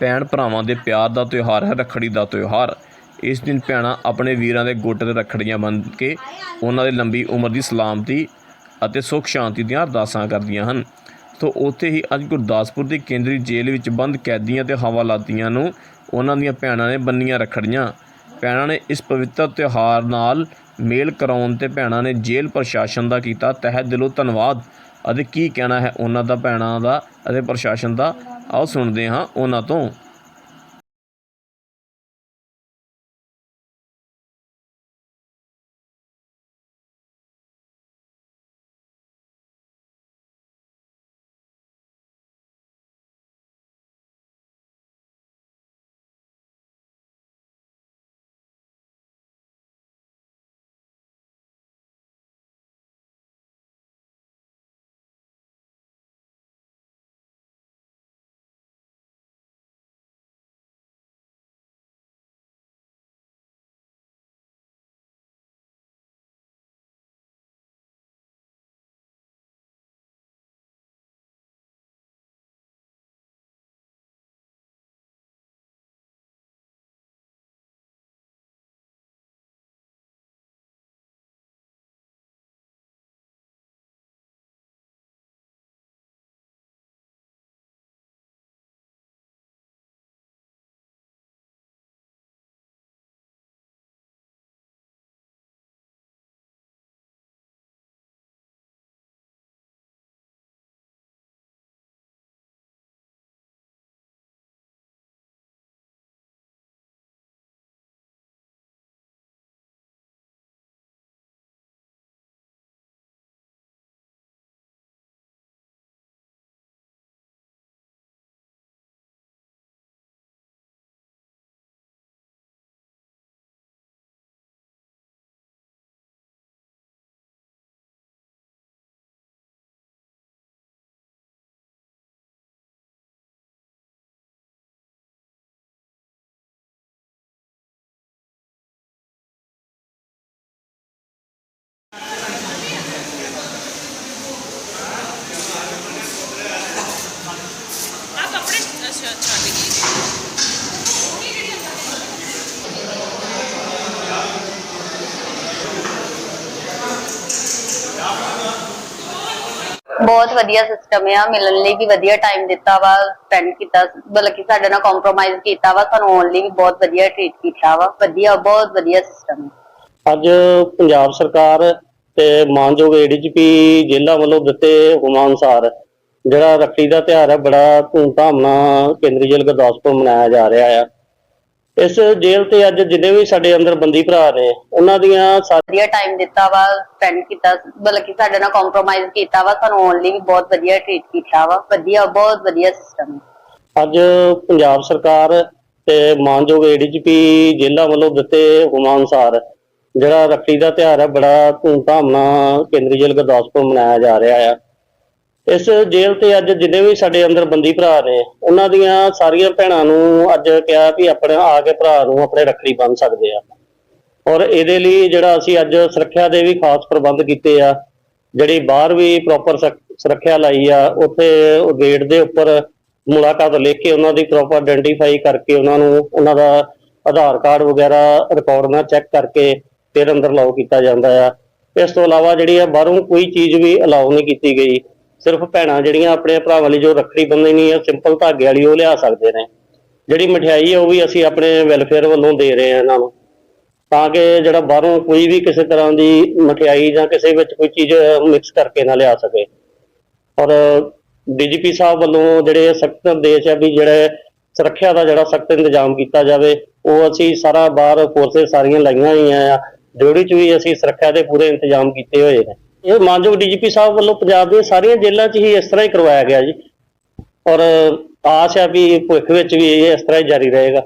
ਭੈਣ ਭਰਾਵਾਂ ਦੇ ਪਿਆਰ ਦਾ ਤਿਉਹਾਰ ਹੈ, ਰੱਖੜੀ ਦਾ ਤਿਉਹਾਰ। ਇਸ ਦਿਨ ਭੈਣਾਂ ਆਪਣੇ ਵੀਰਾਂ ਦੇ ਗੁੱਟ ਤੇ ਰੱਖੜੀਆਂ ਬੰਨ੍ਹ ਕੇ ਉਹਨਾਂ ਦੇ ਲੰਬੀ ਉਮਰ ਦੀ ਸਲਾਮਤੀ ਅਤੇ ਸੁੱਖ ਸ਼ਾਂਤੀ ਦੀਆਂ ਅਰਦਾਸਾਂ ਕਰਦੀਆਂ ਹਨ। ਤੋਂ ਉੱਥੇ ਹੀ ਅੱਜ ਗੁਰਦਾਸਪੁਰ ਦੀ ਕੇਂਦਰੀ ਜੇਲ੍ਹ ਵਿੱਚ ਬੰਦ ਕੈਦੀਆਂ ਤੇ ਹਵਾਲਾਤੀਆਂ ਨੂੰ ਉਹਨਾਂ ਦੀਆਂ ਭੈਣਾਂ ਨੇ ਬੰਨੀਆਂ ਰੱਖੜੀਆਂ। ਭੈਣਾਂ ਨੇ ਇਸ ਪਵਿੱਤਰ ਤਿਉਹਾਰ ਨਾਲ ਮੇਲ ਕਰਾਉਣ ਤੇ ਭੈਣਾਂ ਨੇ ਜੇਲ੍ਹ ਪ੍ਰਸ਼ਾਸਨ ਦਾ ਕੀਤਾ ਤਹਿ ਦਿਲੋਂ ਧੰਨਵਾਦ। ਅਤੇ ਕੀ ਕਹਿਣਾ ਹੈ ਉਹਨਾਂ ਦਾ, ਭੈਣਾਂ ਦਾ ਅਤੇ ਪ੍ਰਸ਼ਾਸਨ ਦਾ? ਆਓ ਸੁਣਦੇ ਹਾਂ ਉਹਨਾਂ ਤੋਂ। ਬਹੁਤ ਵਧੀਆ ਸਿਸਟਮ ਆ, ਮਿਲਣ ਲਈ ਵੀ ਵਧੀਆ ਟਾਈਮ ਦਿੱਤਾ ਵਾ ਸਪੈਂਡ ਕੀਤਾ ਬਲਕਿ ਸਾਡੇ ਨਾਲ ਕੰਪਰੋਮਾਈਜ਼ ਕੀਤਾ ਵਾ, ਸਾਨੂੰ ਆਉਣ ਲਈ ਵੀ ਬਹੁਤ ਵਧੀਆ ਟ੍ਰੀਟ ਕੀਤਾ ਵਾ, ਵਧੀਆ, ਬਹੁਤ ਵਧੀਆ ਸਿਸਟਮ ਅੱਜ ਪੰਜਾਬ ਸਰਕਾਰ ਤੇ ਮਾਨਯੋਗ ਏਡੀਜੀਪੀ ਜੇਲ੍ਹਾਂ ਵੱਲੋਂ ਦਿੱਤੇ ਹੁਕਮਾਂ ਅਨੁਸਾਰ, ਜਿਹੜਾ ਰੱਖੜੀ ਦਾ ਤਿਉਹਾਰ ਹੈ, ਬੜਾ ਧੂਮਧਾਮ ਨਾਲ ਕੇਂਦਰੀ ਜੇਲ੍ਹ ਗੁਰਦਾਸਪੁਰ ਮਨਾਇਆ ਜਾ ਰਿਹਾ ਆ। ਇਸ ਜੇਲ੍ਹ ਤੇ ਅੱਜ ਜਿੰਨੇ ਵੀ ਸਾਡੇ ਅੰਦਰ ਬੰਦੀ ਭਰਾ ਨੇ ਉਹਨਾਂ ਦੀਆਂ ਵਧੀਆ ਟਾਈਮ ਦਿੱਤਾ ਵਾ ਸਪੈਂਡ ਕੀਤਾ ਬਲਕਿ ਸਾਡੇ ਨਾਲ ਕੰਪਰੋਮਾਈਜ਼ ਕੀਤਾ ਵਾ ਸਾਨੂੰ ਲਈ ਵੀ ਬਹੁਤ ਵਧੀਆ ਟ੍ਰੀਟ ਕੀਤਾ ਵਾ ਵਧੀਆ ਬਹੁਤ ਵਧੀਆ ਸਿਸਟਮ ਅੱਜ ਪੰਜਾਬ ਸਰਕਾਰ ਤੇ ਮਾਨਯੋਗ ਏਡੀਜੀਪੀ ਜੇਲ੍ਹਾਂ ਵੱਲੋਂ ਦਿੱਤੇ ਹੁਕਮਾਂ ਅਨੁਸਾਰ ਜਿਹੜਾ ਰੱਖੜੀ ਦਾ ਤਿਉਹਾਰ ਹੈ ਬੜਾ ਧੂਮਧਾਮ ਨਾਲ ਕੇਂਦਰੀ ਜੇਲ੍ਹ ਗੁਰਦਾਸਪੁਰ ਮਨਾਇਆ ਜਾ ਰਿਹਾ ਆ। ਇਸ ਜੇਲ੍ਹ ਤੇ ਅੱਜ ਜਿੰਨੇ ਵੀ ਸਾਡੇ ਅੰਦਰ ਬੰਦੀ ਭਰਾ ਨੇ, ਉਹਨਾਂ ਦੀਆਂ ਸਾਰੀਆਂ ਭੈਣਾਂ ਨੂੰ ਅੱਜ ਕਿਹਾ ਵੀ ਆਪਣੇ ਆ ਕੇ ਭਰਾ ਨੂੰ ਆਪਣੇ ਰੱਖੜੀ ਬੰਨ ਸਕਦੇ ਆ। ਔਰ ਇਹਦੇ ਲਈ ਜਿਹੜਾ ਅਸੀਂ ਅੱਜ ਸੁਰੱਖਿਆ ਦੇ ਵੀ ਖਾਸ ਪ੍ਰਬੰਧ ਕੀਤੇ ਆ, ਜਿਹੜੀ ਬਾਹਰ ਵੀ ਪ੍ਰੋਪਰ ਸੁਰੱਖਿਆ ਲਾਈ ਆ, ਉੱਥੇ ਉਹ ਗੇਟ ਦੇ ਉੱਪਰ ਮੁਲਾਕਾਤ ਲਿਖ ਕੇ ਉਹਨਾਂ ਦੀ ਪ੍ਰੋਪਰ ਆਇਡੈਂਟੀਫਾਈ ਕਰਕੇ ਉਹਨਾਂ ਨੂੰ, ਉਹਨਾਂ ਦਾ ਆਧਾਰ ਕਾਰਡ ਵਗੈਰਾ ਰਿਕਾਰਡ ਨਾਲ ਚੈੱਕ ਕਰਕੇ ਫਿਰ ਅੰਦਰ ਅਲਾਉ ਕੀਤਾ ਜਾਂਦਾ ਆ। ਇਸ ਤੋਂ ਇਲਾਵਾ ਜਿਹੜੀ ਆ ਬਾਹਰੋਂ ਕੋਈ ਚੀਜ਼ ਵੀ ਅਲਾਉ ਨਹੀਂ ਕੀਤੀ ਗਈ। ਸਿਰਫ ਭੈਣਾਂ ਜਿਹੜੀਆਂ ਆਪਣੇ ਭਰਾਵਾਂ ਲਈ ਜੋ ਰੱਖੜੀ ਬੰਨ੍ਹਣੀ ਆ ਸਿੰਪਲ ਧਾਗੇ ਵਾਲੀ ਉਹ ਲਿਆ ਸਕਦੇ ਨੇ। ਜਿਹੜੀ ਮਠਿਆਈ ਹੈ ਉਹ ਵੀ ਅਸੀਂ ਆਪਣੇ ਵੈਲਫੇਅਰ ਵੱਲੋਂ ਦੇ ਰਹੇ ਹਾਂ ਇਹਨਾਂ ਨੂੰ। ਤਾਂ ਕਿ ਜਿਹੜਾ ਬਾਹਰੋਂ ਕੋਈ ਵੀ ਕਿਸੇ ਤਰ੍ਹਾਂ ਦੀ ਮਠਿਆਈ ਜਾਂ ਕਿਸੇ ਵਿੱਚ ਕੋਈ ਚੀਜ਼ ਮਿਕਸ ਕਰਕੇ ਨਾ ਲਿਆ ਸਕੇ। ਔਰ ਡੀਜੀਪੀ ਸਾਹਿਬ ਵੱਲੋਂ ਜਿਹੜੇ ਸਖਤ ਨਿਰਦੇਸ਼ ਹੈ ਵੀ ਜਿਹੜੇ ਸੁਰੱਖਿਆ ਦਾ ਜਿਹੜਾ ਸਖਤ ਇੰਤਜ਼ਾਮ ਕੀਤਾ ਜਾਵੇ, ਉਹ ਅਸੀਂ ਸਾਰਾ ਬਾਹਰ ਫੋਰਸਸ ਸਾਰੀਆਂ ਲਾਈਆਂ ਹੋਈਆਂ ਆ। ਡਿਊਟੀ 'ਚ ਵੀ ਅਸੀਂ ਸੁਰੱਖਿਆ ਦੇ ਪੂਰੇ ਇੰਤਜ਼ਾਮ ਕੀਤੇ ਹੋਏ ਨੇ। ਇਹ ਮਾਨਯੋਗ ਡੀਜੀਪੀ ਸਾਹਿਬ ਵੱਲੋਂ ਪੰਜਾਬ ਦੀਆਂ ਸਾਰੀਆਂ ਜੇਲ੍ਹਾਂ 'ਚ ਹੀ ਇਸ ਤਰ੍ਹਾਂ ਹੀ ਕਰਵਾਇਆ ਗਿਆ ਜੀ। ਔਰ ਆਸ ਹੈ ਵੀ ਭਵਿੱਖ ਵਿੱਚ ਵੀ ਇਹ ਇਸ ਤਰ੍ਹਾਂ ਹੀ ਜਾਰੀ ਰਹੇਗਾ।